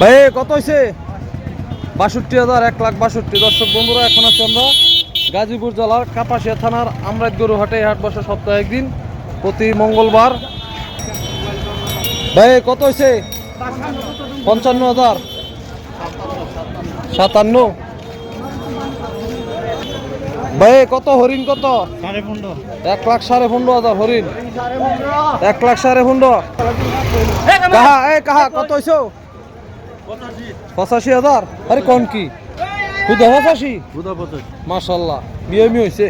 ভাই কত হয়েছে বাষট্টি হাজার এক লাখ বাষট্টি। দর্শক বন্ধুরা এখন আছি আমরা গাজীপুর জেলার কাপাসিয়া থানার আমরাজ গরু হাটে এই হাট বসে সপ্তাহে একদিন প্রতি মঙ্গলবার। ভাই কত হয়েছে পঞ্চান্ন হাজার। সাতান্ন। ভাই কত? হরিণ কত? এক লাখ সাড়ে পনেরো হাজার হরিণ। এক লাখ সাড়ে পনেরো। কাহা এ কাহা কত হয়েছ পঁচাশি হাজার? আরে কোন কি? খুদা পঁচাশি? বুধা পঁচাশি। মাশাল্লাহ বিয়ে মি হয়েছে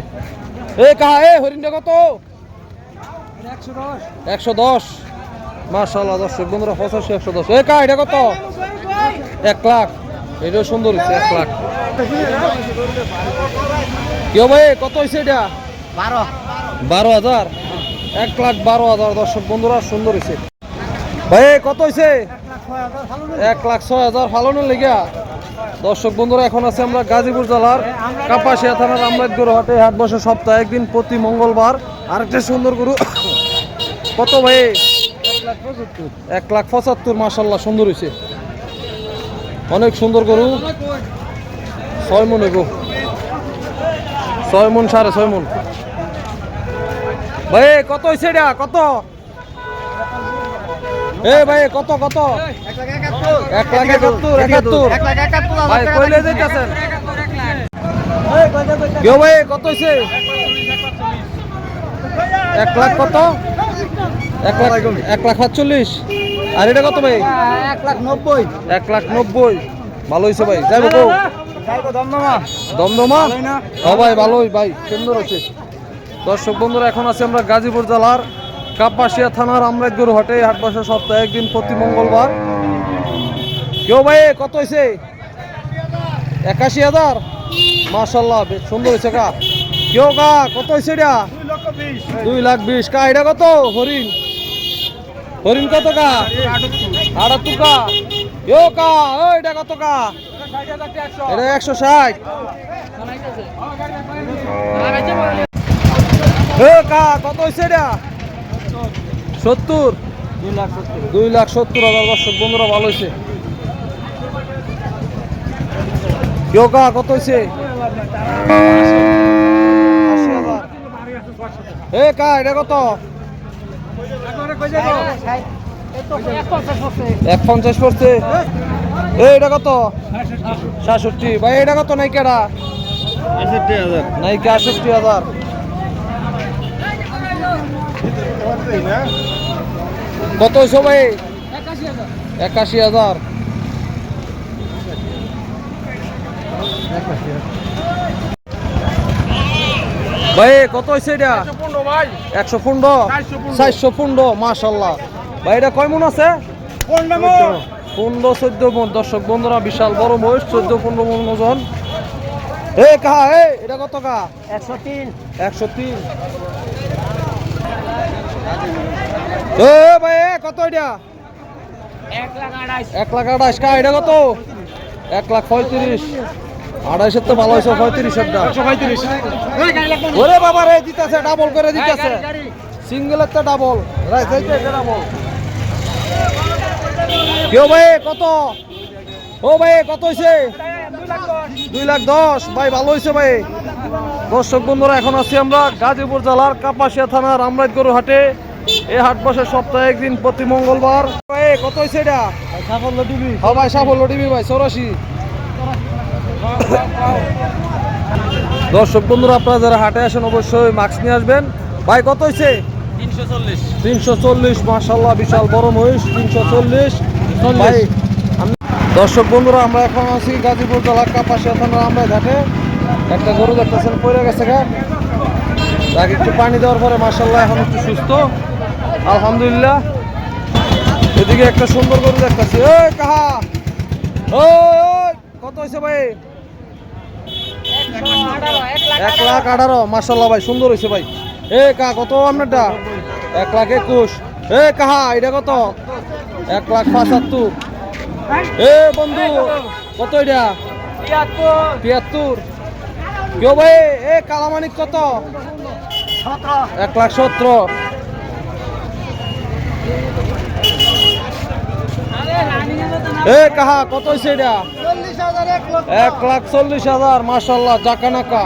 এ কাহা এ হরিণটা কত? একশো দশ। একশো দশ মাশাল্লাহ দর্শক বন্ধুরা পঁচাশি একশো দশ। এ কাহা এটা কত? এক লাখ। এটাও সুন্দর হয়েছে এক লাখ। কেউ ভাই কত হয়েছে এটা? বারো। বারো হাজার? এক লাখ বারো হাজার দর্শক বন্ধুরা সুন্দর হয়েছে ভাই কত হয়েছে এক লাখ ছয় হাজার ফালানোর লেগা দর্শক বন্ধুরা, এখন আছে আমরা গাজীপুর জেলার কাপাসিয়া থানার আমরাজ গরু হাটে। হাট বসে সপ্তাহে একদিন প্রতি মঙ্গলবার। আরেকটা সুন্দর গরু। কত ভাই? এক লাখ পঁচাত্তর। মাসাল্লাহ সুন্দর হয়েছে অনেক সুন্দর গরু। ছয় মন গো ছয় মন সাড়ে ছয় মন। ভাই, কত হয়েছে এটা? কত? এ ভাই, কত কত? এক লাখ কত হয়েছে এক লাখ কত? এক লাখ এক লাখ সাতচল্লিশ। আর এটা কত ভাই? এক লাখ নব্বই। এক লাখ নব্বই ভালো হয়েছে দমদমা? হ্যাঁ ভাই, ভালোই ভাই, সুন্দর আছে দর্শক বন্ধুরা, এখন আছে আমরা গাজীপুর জেলার কাপাসিয়া থানার আমরাজ গরু হাটে হাট বসে সপ্তাহে একদিন প্রতি মঙ্গলবার। কেউ ভাই, কত হয়েছে একাশি হাজার? মার্শাল্লাহ সুন্দর হয়েছে কা কেউ কা কত হয়েছে এটা? দুই লাখ বিশ। কা, এটা কত? হরিণ। হরিণ কত কা আটাত্তর কা কেউ কা, ও, এটা কত কা এটা একশো ষাট। কা, কত হয়েছে এটা? সত্তর? দুই লাখ সত্তর। হাজার দর্শক বন্ধুরা ভালো হয়েছে। কা কত হয়েছে? এ কা এটা কত? এক পঞ্চাশ পড়ছে। এ এটা কত? সাতষট্টি। ভাই এটা কত নাইকাটা? নাইকা আটষট্টি হাজার। কত ভাই? একাশি হাজার। ভাই কত হয়েছে এটা? একশো পনেরো চারশো পনেরো। মাশাল্লাহ। ভাই এটা কয় মন আছে? পনেরো পনেরো চোদ্দ মন। দর্শক বন্ধুরা বিশাল বড় মহিষ চোদ্দ পনেরো মন ওজন। এ কাহা? এ এটা কত কা একশো তিন। একশো তিন। এ ভাই কত এটা? এক লাখ আঠাশ কা এটা কত? এক লাখ পঁয়ত্রিশ। আড়াইশের তো ভালো হয়েছে পঁয়ত্রিশের দাম পঁয়ত্রিশ। ওরে বাবা রে দিতেছে ডাবল করে দিতেছে সিঙ্গেলের তো ডাবল ডাবল কেউ ভাই কত? ও ভাই কত হয়েছে দুই লাখ দশ। ভাই ভালো হয়েছে ভাই। দর্শক বন্ধুরা এখন আছি আমরা গাজীপুর জেলার কাপাসিয়া থানার আমরাজ গরু হাটে এই হাট বসে সপ্তাহে একদিন প্রতি মঙ্গলবার। কত হয়েছে এটা? সাফল্য টিভি হ্যাঁ ভাই সাফল্য টিভি ভাই চৌরাশি। দর্শক বন্ধুরা আপনারা যারা হাটে আসেন অবশ্যই মাস্ক নিয়ে আসবেন। ভাই কত হয়েছে তিনশো চল্লিশ। তিনশো চল্লিশ মাসাল্লাহ বিশাল বড় মহিষ তিনশো চল্লিশ। দর্শক বন্ধুরা আমরা এখন আছি গাজীপুর জেলার কাপাসিয়া থানার আমরা ঘাটে একটা গরু দেখতেছেন পড়ে গেছে গা। তাকে একটু পানি দেওয়ার পরে মাসাল্লাহ এখন একটু সুস্থ। আলহামদুলিল্লাহ। এদিকে একটা সুন্দর গরু দেখতেছি। ওই কাহা? ওই, কত হয়েছে ভাই? এক লাখ আঠারো মাসাল্লাহ ভাই সুন্দর হয়েছে ভাই। এ কাহা কত আপনারটা? এক লাখ একুশ। এ কাহা এটা কত? এক লাখ পঁচাত্তর। এ বন্ধু কত এটা? তিয়াত্তর। কেউ ভাই এ কালামানিক কত? এক লাখ সতেরো এ কাহা কত হয়েছে এটা? এক লাখ চল্লিশ হাজার মাসাল্লাহ জাকানাকা।